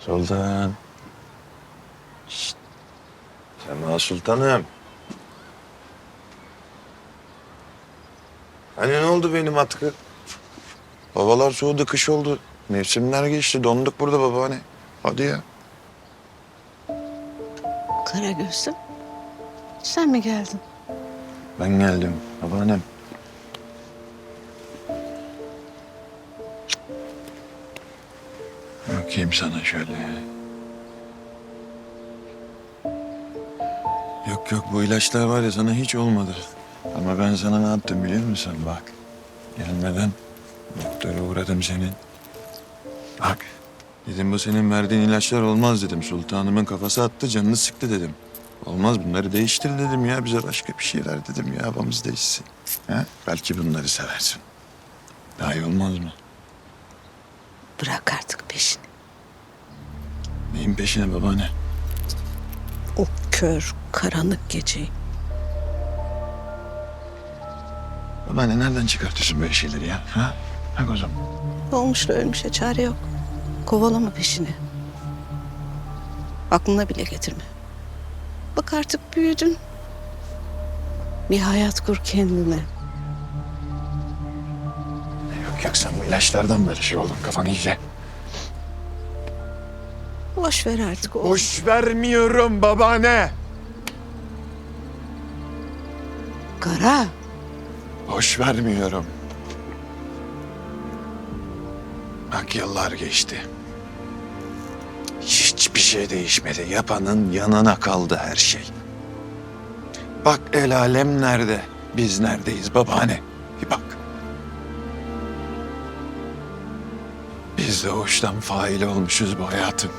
Sultan. Şşt. Sema Sultanım. Hani ne oldu benim atkı? Babalar soğudu, kış oldu. Mevsimler geçti, donduk burada babaanne. Hadi ya. Karagöz'üm. Sen mi geldin? Ben geldim babaannem. Bakayım sana şöyle. Yok yok bu ilaçlar var ya sana hiç olmadı. Ama ben sana ne yaptım biliyor musun? Bak gelmeden doktora uğradım senin. Bak dedim bu senin verdiğin ilaçlar olmaz dedim. Sultanımın kafası attı canını sıktı dedim. Olmaz bunları değiştir dedim ya. Bize başka bir şey ver dedim ya. Havamız değişsin. Ha? Belki bunları seversin. Daha iyi olmaz mı? Bırak artık peşini. Neyin peşine babaanne? O kör, karanlık geceyi. Babaanne nereden çıkartıyorsun böyle şeyleri ya? Ha? Ha kuzum? Olmuşla ölmüşe çare yok. Kovalama peşini. Aklına bile getirme. Bak artık büyüdün. Bir hayat kur kendine. Yok yok sen bu ilaçlardan böyle şey oldun. Kafan iyice. Boş ver artık o. Boş vermiyorum babaanne. Kara. Boş vermiyorum. Bak yıllar geçti. Hiçbir şey değişmedi. Yapanın yanına kaldı her şey. Bak el alem nerede? Biz neredeyiz babaanne? Bir bak. Biz de hoştan fail olmuşuz bu hayatın.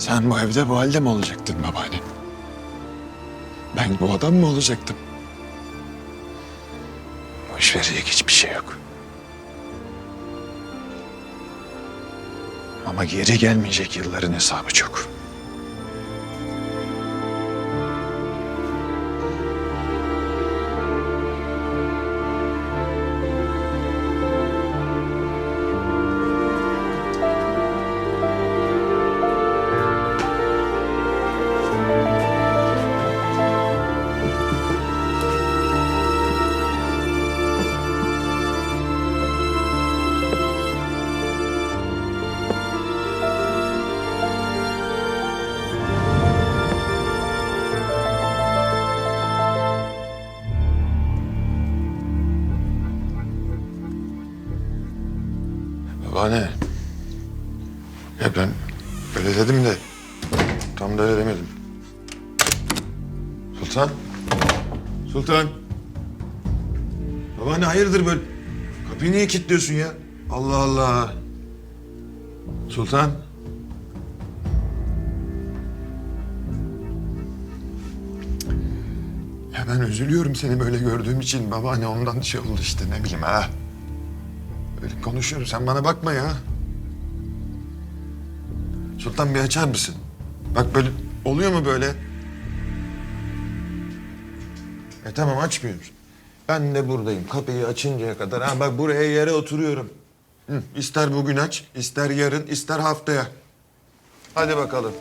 Sen bu evde bu halde mi olacaktın babaanne? Ben bu adam mı olacaktım? Boş verecek hiçbir şey yok. Ama geri gelmeyecek yılların hesabı çok. Babaanne. Ya ben öyle dedim de tam da öyle demedim. Sultan. Sultan. Babaanne hayırdır böyle? Kapıyı niye kilitliyorsun ya? Allah Allah. Sultan. Ya ben üzülüyorum seni böyle gördüğüm için babaanne ondan şey oldu işte ne bileyim ha. Konuşuyorum sen bana bakma ya. Sultan bir açar mısın? Bak böyle oluyor mu böyle? E tamam açmıyorum. Ben de buradayım. Kapıyı açıncaya kadar. Ha bak buraya yere oturuyorum. Hı, ister bugün aç, ister yarın, ister haftaya. Hadi bakalım.